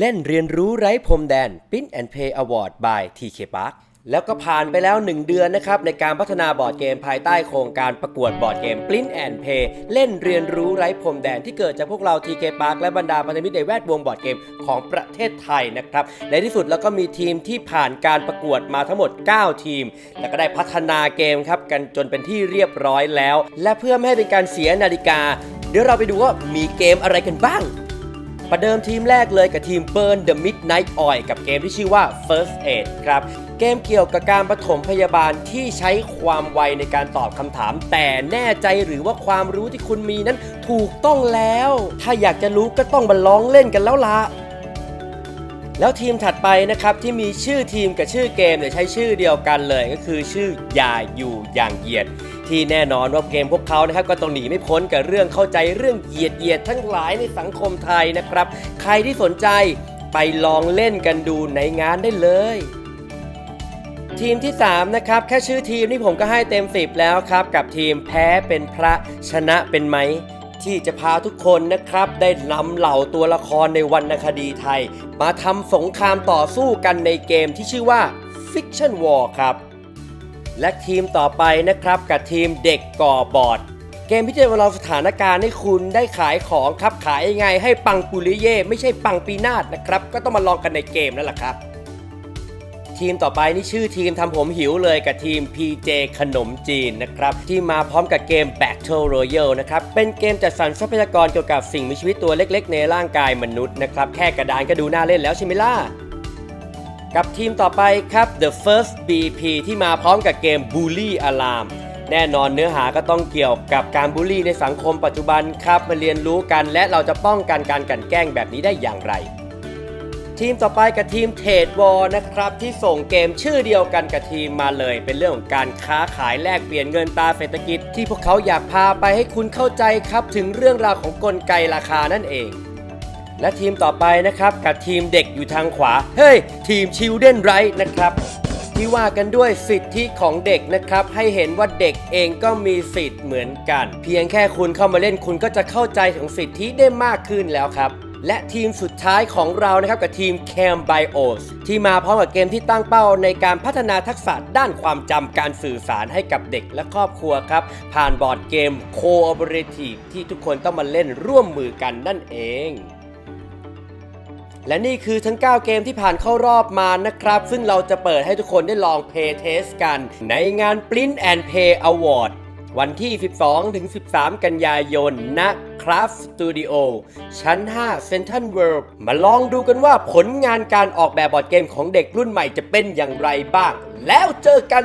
เล่นเรียนรู้ไร้พรมแดน Pin and Pay Award by TK Park แล้วก็ผ่านไปแล้ว 1 เดือนนะครับ ในการพัฒนาบอร์ดเกมภายใต้โครงการประกวดบอร์ดเกม Print and Pay เล่นเรียนรู้ไร้พรมแดนที่เกิดจากพวกเรา TK Park และบรรดาพันธมิตรในแวดวงบอร์ดเกมของประเทศไทยนะครับ ในที่สุดแล้วก็มีทีมที่ผ่านการประกวดมาทั้งหมด 9 ทีม แล้วก็ได้พัฒนาเกมครับกันจนเป็นที่เรียบร้อยแล้ว และเพื่อไม่ให้เป็นการเสียนาฬิกา เดี๋ยวเราไปดูว่ามีเกมอะไรกันบ้าง ประเดิมทีมแรกเลยกับทีม Burn the Midnight Oil กับเกมที่ชื่อว่า First Aid ครับ เกมเกี่ยวกับการปฐมพยาบาลที่ใช้ความไวในการตอบคำถาม แต่แน่ใจหรือว่าความรู้ที่คุณมีนั้นถูกต้องแล้ว ถ้าอยากจะรู้ก็ต้องมาลองเล่นกันแล้วล่ะ แล้วทีมถัดไปนะครับที่มีชื่อทีมกับชื่อเกมเนี่ยใช้ชื่อเดียวกันเลยก็คือชื่อยาอยู่อย่างเหยียด ที่แน่นอนว่าเกมพวกเขานะครับก็ต้องหนีไม่พ้นกับเรื่องเข้าใจเรื่องเหยียดเหยียดทั้งหลายในสังคมไทยนะครับ ใครที่สนใจไปลองเล่นกันดูในงานได้เลยทีมที่ 3 นะครับ แค่ชื่อทีมนี่ผมก็ให้เต็ม 10 แล้วครับ กับทีมแพ้เป็นพระชนะเป็นไหม ที่จะพาทุกคนนะครับ ได้นำเหล่าตัวละครในวรรณคดีไทย มาทำสงครามต่อสู้กันในเกมที่ชื่อว่า Fiction War ครับ และทีมต่อไปนะครับกับทีมเด็กก่อบอร์ดเกมที่จะมาลองสถานการณ์ให้คุณได้ขายของครับขายยังไงให้ปังปุริเย่ไม่ใช่ปังปีนาศนะครับ ก็ต้องมาลองกันในเกมนั่นแหละครับ ทีมต่อไปนี่ชื่อทีมทำผมหิวเลยกับทีม PJ ขนมจีนนะครับ ที่มาพร้อมกับเกม Battle Royale นะครับ เป็นเกมจัดสรรทรัพยากรเกี่ยวกับสิ่งมีชีวิตตัวเล็กๆ ในร่างกายมนุษย์นะครับ แค่กระดานก็ดูน่าเล่นแล้วใช่ไหมล่ะกับทีมต่อไปครับ The First BP ที่มาพร้อมกับเกม Bully Alarm แน่นอนเนื้อหาก็ต้องเกี่ยวกับการบูลลี่ในสังคมปัจจุบันครับมาเรียนรู้กันและเราจะป้องกันการกลันแกล้งแบบนี้ได้อย่างไร ทีมต่อไปกับทีมเทรดวอลนะครับที่ส่งเกมชื่อเดียวกันกับทีมมาเลย เป็นเรื่องของการค้าขายแลกเปลี่ยนเงินตราเศรษฐกิจ ที่พวกเขาอยากพาไปให้คุณเข้าใจครับ ถึงเรื่องราวของกลไกราคานั่นเอง และทีมต่อไปนะครับกับทีมเด็กอยู่ทางขวา เฮ้ย ทีม Children Right นะครับที่ว่ากันด้วยสิทธิของเด็กนะครับ ให้เห็นว่าเด็กเองก็มีสิทธิ์เหมือนกัน เพียงแค่คุณเข้ามาเล่นคุณก็จะเข้าใจถึงสิทธิได้มากขึ้นแล้วครับ และทีมสุดท้ายของเรานะครับกับทีม Cam Bios ที่มาพร้อมกับเกมที่ตั้งเป้าในการพัฒนาทักษะด้านความจำการสื่อสารให้กับเด็กและครอบครัวครับ ผ่านบอร์ดเกม Cooperative ที่ทุกคนต้องมาเล่นร่วมมือกันนั่นเองและนี่คือทั้ง 9 เกมที่ผ่านเข้ารอบมานะครับ ซึ่งเราจะเปิดให้ทุกคนได้ลอง Play Test กัน ในงาน Print and Play Award วันที่ 12 ถึง 13 กันยายนณคราฟสตูดิโอชั้น 5 Central World มาลองดูกันว่าผลงานการออกแบบบอร์ดเกมของเด็กรุ่นใหม่จะเป็นอย่างไรบ้าง แล้วเจอกัน